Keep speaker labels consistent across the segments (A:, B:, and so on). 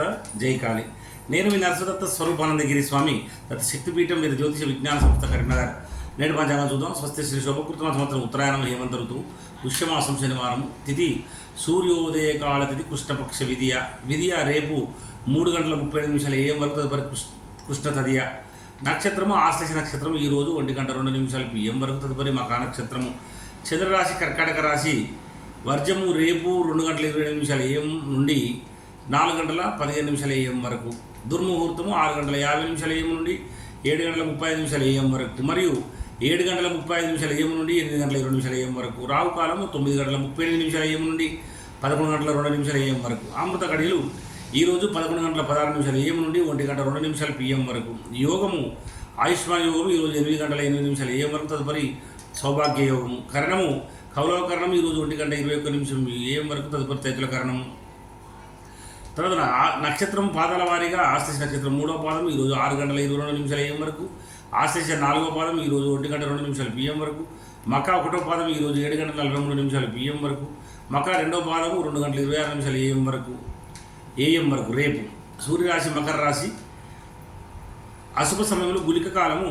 A: గురుదత్త జై కాళి. నేను మీ నరసదత్త స్వరూపానందగిరి స్వామి. దత్త శక్తిపీఠం మీద జ్యోతిష విజ్ఞాన సంస్థ కరీంనగర్. నేటి పంచాంగం చూద్దాం. స్వస్తి శ్రీ శుభకృతమ సంవత్సరం ఉత్తరాయణం హేమంత ఋతువు పుష్యమాసం శనివారం. తిథి సూర్యోదయ కాల తిథి కృష్ణపక్ష విధియ. విధియ రేపు మూడు గంటల ముప్పై ఐదు నిమిషాలు ఏం వరకు తదుపరి కృష్ణ తదియ. నక్షత్రము ఆశ్లేష నక్షత్రం ఈరోజు ఒంటి గంట రెండు నిమిషాలు పిఎం వరకు తదుపరి మకా నక్షత్రము చంద్రరాశి కర్కాటక రాశి. వర్జము రేపు రెండు గంటల ఇరవై నిమిషాలు ఏం నుండి నాలుగు గంటల పదిహేను నిమిషాల ఏఎం వరకు దుర్ముహూర్తము ఆరు గంటల యాభై నిమిషాల ఏఎం నుండి ఏడు గంటల ముప్పై ఐదు నిమిషాల ఏఎం వరకు మరియు ఏడు గంటల ముప్పై ఐదు నిమిషాల ఏఎం నుండి ఎనిమిది గంటల ఇరవై నిమిషాల ఏఎం వరకు రావు కాలము తొమ్మిది గంటల ముప్పై ఎనిమిది నిమిషాల ఏఎం నుండి పదకొండు గంటల రెండు నిమిషాల ఏఎం వరకు. అమృత కడిలు ఈరోజు పదకొండు గంటల పదహారు నిమిషాల ఏఎం నుండి ఒంటి గంట రెండు నిమిషాల పిఎం వరకు. యోగము ఆయుష్మాన్ యోగం ఈరోజు ఎనిమిది గంటల ఎనిమిది నిమిషాల ఏఎం వరకు తదుపరి సౌభాగ్య యోగము. కరణము కౌలవ కరణం ఈరోజు ఒంటి గంట ఇరవై ఒక్క నిమిషం ఏం వరకు తదుపరి తైతుల కరణము. తర్వాత నక్షత్రం పాదాల వారీగా ఆశ్లేష నక్షత్రం మూడో పాదం ఈరోజు ఆరు గంటల ఇరవై రెండు నిమిషాల ఏఎం వరకు. ఆశ్లేష నాలుగో పాదం ఈరోజు ఒంటి గంట రెండు నిమిషాలు పిఎం వరకు. మకా ఒకటో పాదం ఈరోజు ఏడు గంటల నలభై మూడు నిమిషాలు పిఎం వరకు. మకా రెండో పాదము రెండు గంటల ఇరవై ఆరు నిమిషాలు ఏఎం వరకు. ఏఎం వరకు రేపు. సూర్యరాశి మకర రాశి. అశుభ సమయంలో గులిక కాలము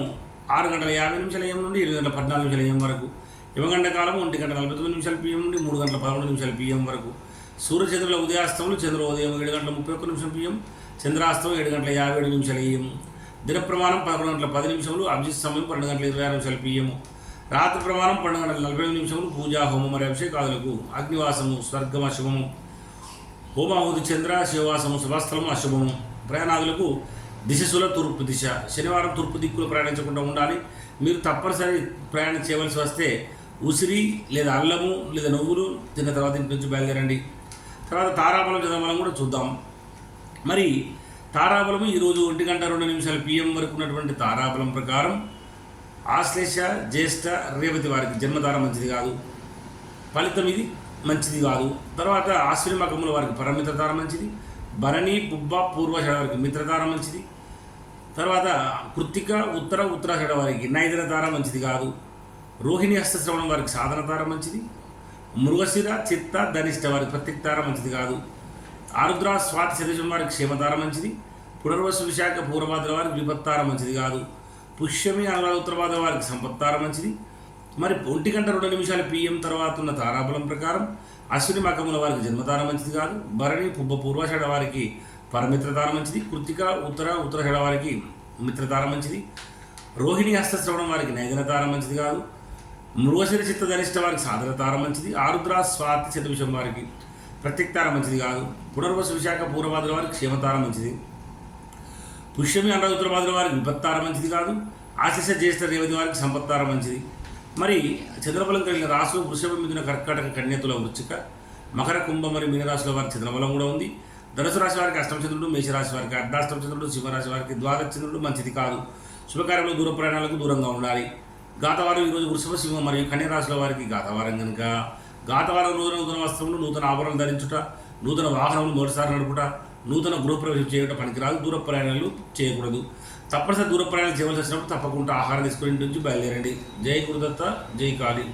A: ఆరు గంటల యాభై నిమిషాల ఏం నుండి ఏడు గంటల పద్నాలుగు నిమిషాల ఏం వరకు. ఇవ్వగంట కాలం ఒంటి గంట నలభై తొమ్మిది నిమిషాల పిఎం నుండి మూడు గంటల పదమూడు నిమిషాల పిఎం వరకు. సూర్యచంద్రుల ఉదయాస్తములు చంద్రోదయం ఏడు గంటల ముప్పై ఒక్క నిమిషం పిఎం చంద్రాస్తం ఏడు గంటల యాభై ఏడు నిమిషాల ఏఎం దిన ప్రమాణం పదకొండు గంటల పది నిమిషములు అభిజిత్ సమయం పన్నెండు గంటల ఇరవై ఆరు నిమిషాలు పిఎం రాత్రి ప్రమాణం పన్నెండు గంటల నలభై ఎనిమిది నిమిషములు పూజా హోమం మరియు అభిషేకాదులకు అగ్నివాసము స్వర్గం అశుభము హోమాహుతి చంద్ర శివవాసము శుభస్థలము అశుభము. ప్రయాణాదులకు దిశసుల తూర్పు దిశ. శనివారం తూర్పు దిక్కులు ప్రయాణించకుండా ఉండాలి. మీరు తప్పనిసరి ప్రయాణం చేయవలసి వస్తే ఉసిరి లేదా అల్లము లేదా నువ్వులు తిన్న తర్వాత ఇంటి నుంచి బయలుదేరండి. తర్వాత తారాబలం చదవడం కూడా చూద్దాం. మరి తారాబలము ఈరోజు ఒంటి గంట రెండు నిమిషాల పిఎం వరకు ఉన్నటువంటి తారాబలం ప్రకారం ఆశ్లేష జ్యేష్ఠ రేవతి వారికి జన్మధార మంచిది కాదు. ఫలితం ఇది మంచిది కాదు. తర్వాత ఆశ్విని మకముల వారికి పరమిత్రతార మంచిది. భరణి పుబ్బ పూర్వషడ వారికి మిత్రతార మంచిది. తర్వాత కృత్తిక ఉత్తర ఉత్తరాషడ వారికి నైదన తార మంచిది కాదు. రోహిణి హస్తశ్రవణం వారికి సాధన తార మంచిది. మృగశిర చిత్త ధనిష్ట వారికి ప్రత్యక్తార మంచిది కాదు. ఆరుద్ర స్వాతి శరీరం వారికి క్షేమతార మంచిది. పునర్వసు విశాఖ పూర్వభాద్ర వారికి విపత్తార మంచిది కాదు. పుష్యమి అనురాధ ఉత్తరభాద్ర వారికి సంపత్తార మంచిది. మరి ఒంటి గంట రెండు నిమిషాల పిఎం తర్వాత ఉన్న తారాబలం ప్రకారం అశ్విని మకముల వారికి జన్మతార మంచిది కాదు. భరణి పుబ్బ పూర్వషడ వారికి పరమిత్రతార మంచిది. కృత్తిక ఉత్తర ఉత్తరషడ వారికి మిత్రతార మంచిది. రోహిణి హస్తశ్రవణం వారికి నైదనతార మంచిది కాదు. మృగశిర చిత్తధనిష్ట వారికి సాధనతార మంచిది ఆరుద్ర స్వాతి చతుర్విషం వారికి ప్రత్యేకతార మంచిది కాదు. పునర్వసు విశాఖ పూర్వభాద్ర వారికి క్షేమతార మంచిది. పుష్యమి అండ ఉత్తరభాద్ర వారికి విపత్తార మంచిది కాదు. ఆశిష జ్యేష్ఠ రేవతి వారికి సంపత్తార మంచిది. మరి చంద్రబలం కలిగిన రాసులు వృషభం మిథున కర్కాటక కన్యతుల వృచ్చిక మకర కుంభ మరియు మీనరాశుల వారికి చంద్రబలం కూడా ఉంది. ధనుసు రాశి వారికి అష్టమచంద్రుడు మేషరాశి వారికి అర్ధాష్టమచంద్రుడు సింహరాశి వారికి ద్వాదశ చంద్రుడు మంచిది కాదు. శుభకార్యంలో దూర ప్రయాణాలకు దూరంగా ఉండాలి. గాతవారం ఈరోజు వృషభ సింహం మరియు కన్యరాశుల వారికి గాతవారం కనుక గాతవారం నూతన నూతన వస్త్రములు నూతన ఆభరణం ధరించుట నూతన వాహనములు మొదటిసారి నడుపుట నూతన గృహప్రవేశం చేయట పనికిరాదు దూర ప్రయాణాలు చేయకూడదు. తప్పనిసరి దూర ప్రయాణాలు చేయవలసి వచ్చినప్పుడు తప్పకుండా ఆహారం తీసుకుని నుంచి బయలుదేరండి. జై గురుదత్త జై కాళీ.